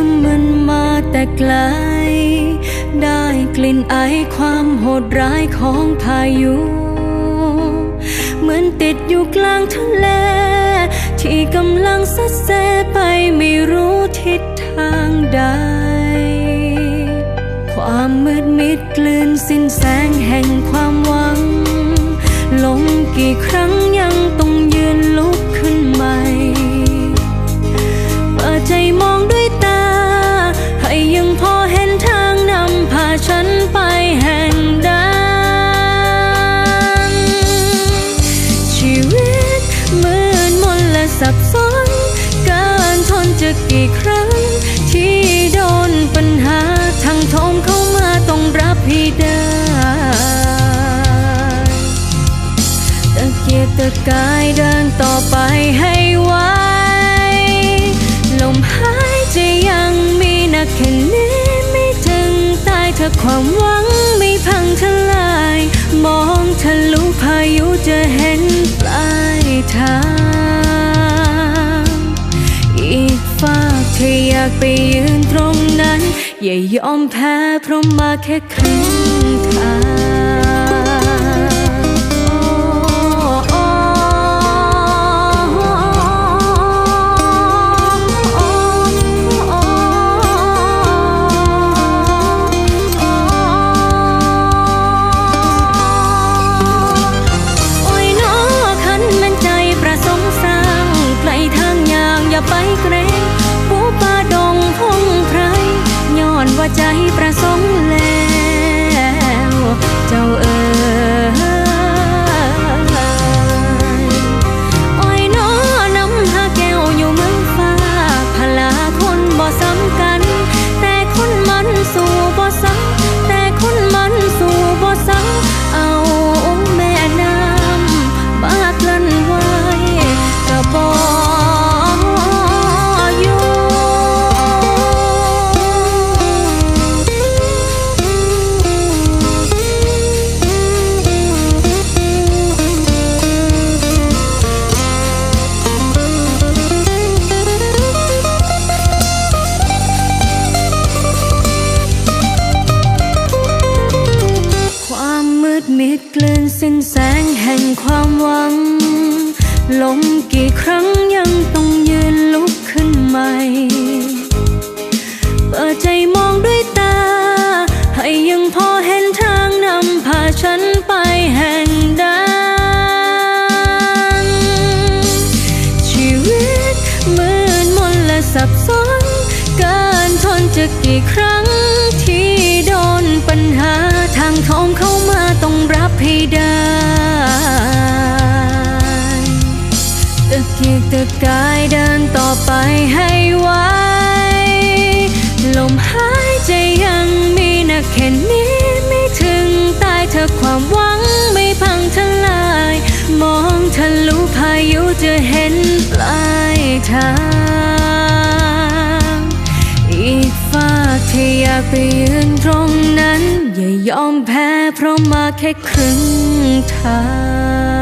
ทั้งมันมาแต่ไกล ได้กลิ่นไอความโหดร้ายของพายุ เหมือนติดอยู่กลางทะเล ที่กำลังสัดแซไปไม่รู้ทิศทางใด ความมืดมิดกลืนสิ้นแสงแห่งความหวัง ลงกี่ครั้งยังต้องยืนลุก สับสนกินทนจะกี่ครั้ง ที่โดนปัญหาทางทมเข้ามาต้องรับให้ได้ตะเกียกตะกายเดินต่อไปให้ไวลมหายใจยังมีนักแค่นี้ไม่ถึงตายถ้าความหวังไม่พังทลาย มองทะลุพายุจะเห็นากไปยืนตรงนั้น อย่ายอมแพ้เพราะมาแค่ครึ่งทาง ประสงค์แล้วเจ้าเอ๋ยโอ้ยน้อน้ำหาแก้วอยู่เมืองฟ้าพลาคนบ่ซ้ำกัน แต่คนมันสู่บ่ซ้ำแต่คนมันสู่บ่ซ้ำ สิ้นแสงแห่งความหวังลมกี่ครั้งยังต้องยืนลุกขึ้นใหม่ เปิดใจมองด้วยตา ให้ยังพอเห็นทางนำพาฉันไปแห่งใดชีวิตมืดมนและสับสนกินทนจะกี่ครั้งที่โดนปัญหา ให้ได้ตะเกียกตะกายเดินต่อไปให้ไวลมหายใจยังมีนักแค่นี้ไม่ถึงตายเธอความหวังไม่พังทลาย มองทะลุพายุจะเห็นปลายทาง อีกฝากที่อยากไปยืนตรงนั้น ยอมแพ้เพราะมาแค่ครึ่งทาง